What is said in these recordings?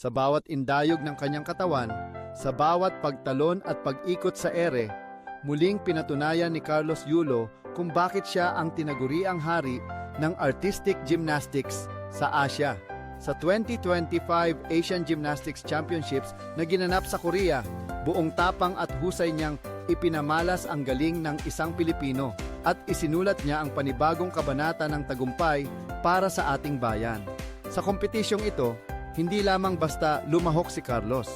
Sa bawat indayog ng kanyang katawan, sa bawat pagtalon at pag-ikot sa ere, muling pinatunayan ni Carlos Yulo kung bakit siya ang tinaguriang hari ng artistic gymnastics sa Asia. Sa 2025 Asian Gymnastics Championships na ginanap sa Korea, buong tapang at husay niyang ipinamalas ang galing ng isang Pilipino at isinulat niya ang panibagong kabanata ng tagumpay para sa ating bayan. Sa kompetisyong ito, hindi lamang basta lumahok si Carlos.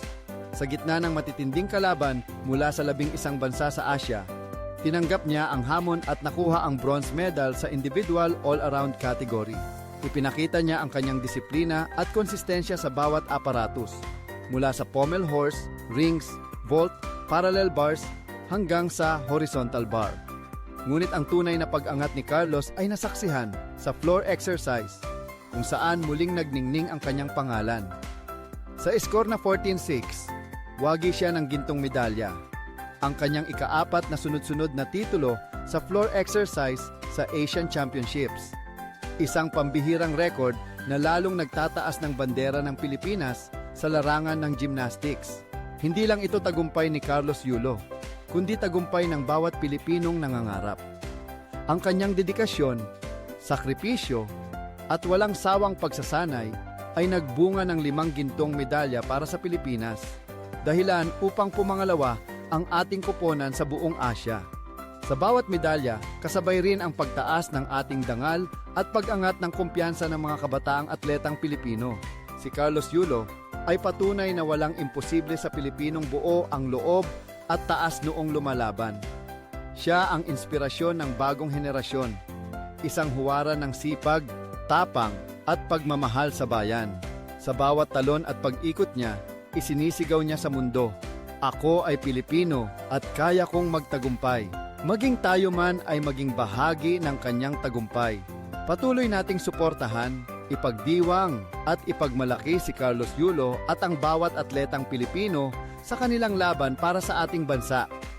Sa gitna ng matitinding kalaban mula sa labing isang bansa sa Asia, tinanggap niya ang hamon at nakuha ang bronze medal sa individual all-around category. Ipinakita niya ang kanyang disiplina at konsistensya sa bawat aparatus, mula sa pommel horse, rings, vault, parallel bars, hanggang sa horizontal bar. Ngunit ang tunay na pag-angat ni Carlos ay nasaksihan sa floor exercise, kung saan muling nagningning ang kanyang pangalan. Sa score na 14-6, wagi siya ng gintong medalya. Ang kanyang ikaapat na sunod-sunod na titulo sa floor exercise sa Asian Championships. Isang pambihirang record na lalong nagtataas ng bandera ng Pilipinas sa larangan ng gymnastics. Hindi lang ito tagumpay ni Carlos Yulo, kundi tagumpay ng bawat Pilipinong nangangarap. Ang kanyang dedikasyon, sakripisyo, at walang sawang pagsasanay ay nagbunga ng limang gintong medalya para sa Pilipinas. Dahilan upang pumangalawa ang ating kuponan sa buong Asya. Sa bawat medalya, kasabay rin ang pagtaas ng ating dangal at pag-angat ng kumpiyansa ng mga kabataang atletang Pilipino. Si Carlos Yulo ay patunay na walang imposible sa Pilipinong buo ang loob at taas noong lumalaban. Siya ang inspirasyon ng bagong henerasyon, isang huwaran ng sipag, tapang at pagmamahal sa bayan. Sa bawat talon at pag-ikot niya, isinisigaw niya sa mundo, Ako ay Pilipino at kaya kong magtagumpay. Maging tayo man ay maging bahagi ng kanyang tagumpay. Patuloy nating suportahan, ipagdiwang at ipagmalaki si Carlos Yulo at ang bawat atletang Pilipino sa kanilang laban para sa ating bansa.